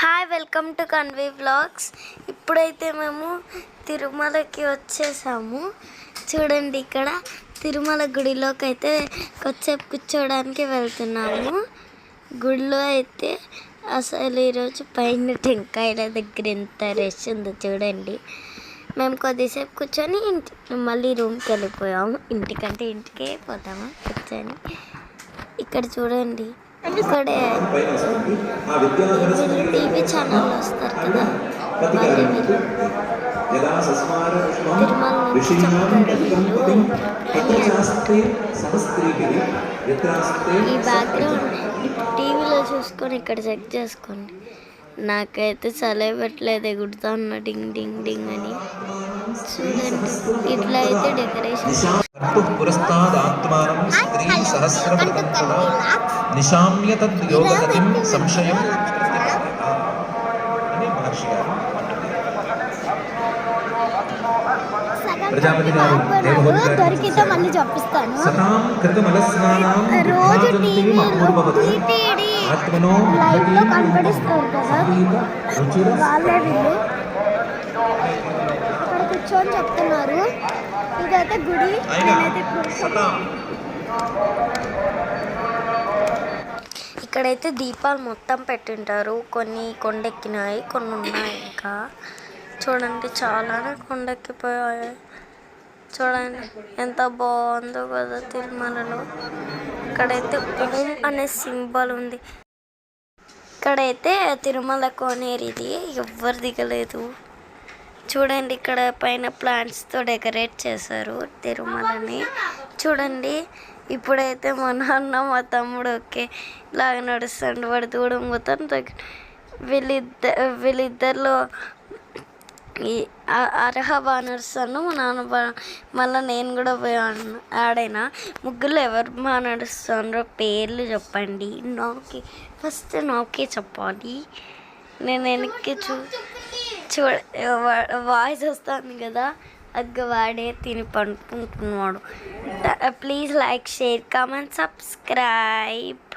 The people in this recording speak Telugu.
Hi welcome to Kanvi vlogs ఇప్పుడైతే మేము తిరుమలకి వచ్చేసాము. చూడండి ఇక్కడ తిరుమల గుడిలోకి అయితే కొద్దిసేపు కూర్చోడానికి వెళ్తున్నాము. గుడిలో అయితే అసలు ఈరోజు పైన టెంకాయల దగ్గర ఎంత రష్ ఉందో చూడండి. మేము కొద్దిసేపు కూర్చొని ఇంటి మళ్ళీ రూమ్కి వెళ్ళిపోయాము. ఇంటికంటే ఇంటికే పోతాము కూర్చొని. ఇక్కడ చూడండి ఇక్కడే టీవీ ఛానల్ వస్తారు కదా. ఈ బ్యాక్గ్రౌండ్ టీవీలో చూసుకొని ఇక్కడ చెక్ చేసుకోండి. నాకైతే చలే పెట్టలేదు ఎగుడుతా ఉన్నా డింగ్ డింగ్ డింగ్ అని. చూడండి. ఇట్లా అయితే డెకరేషన్ పురస్తాదాత్మానం స్త్రీ సహస్రపదంతుడ నిశామ్య తద్యోగగతిం సంశయం అని మహర్షి గారు ప్రజాపతి గారు సతాం కృతమలస్నానాం ఆత్మనో కూర్చొని చెప్తున్నారు. ఇదైతే గుడి నేనైతే ఇక్కడైతే దీపాలు మొత్తం పెట్టింటారు. కొన్ని కొండెక్కినాయి కొన్ని ఉన్నాయి ఇంకా. చూడండి చాలానే కొండెక్కిపోయాయి. చూడండి ఎంత బాగుందో కదా తిరుమలలో. ఇక్కడైతే ఓం అనే సింబల్ ఉంది. ఇక్కడైతే తిరుమల కోనేరిది ఇది. ఎవ్వరు దిగలేదు. చూడండి ఇక్కడ పైన ప్లాంట్స్తో డెకరేట్ చేశారు తిరుమలని. చూడండి ఇప్పుడైతే మా నాన్న మా తమ్ముడు ఓకే ఇలాగ నడుస్తాడు. వాడు దూడం పోతాను తగ్గి వీళ్ళిద్దరు వీళ్ళిద్దరిలో ఈ అర్హ బాగా నడుస్తాను మా నాన్న బా మళ్ళీ నేను కూడా పోయి ఆడైనా. ముగ్గురు ఎవరు బాగా నడుస్తారో పేర్లు చెప్పండి. నాకే ఫస్ట్ నాకే చెప్పాలి. నేను వెనక్కి చూ చూడ వాయిస్ వస్తుంది కదా. అగ్గ వాడే తిని పండుకుంటున్నాడు. Please like share comment subscribe.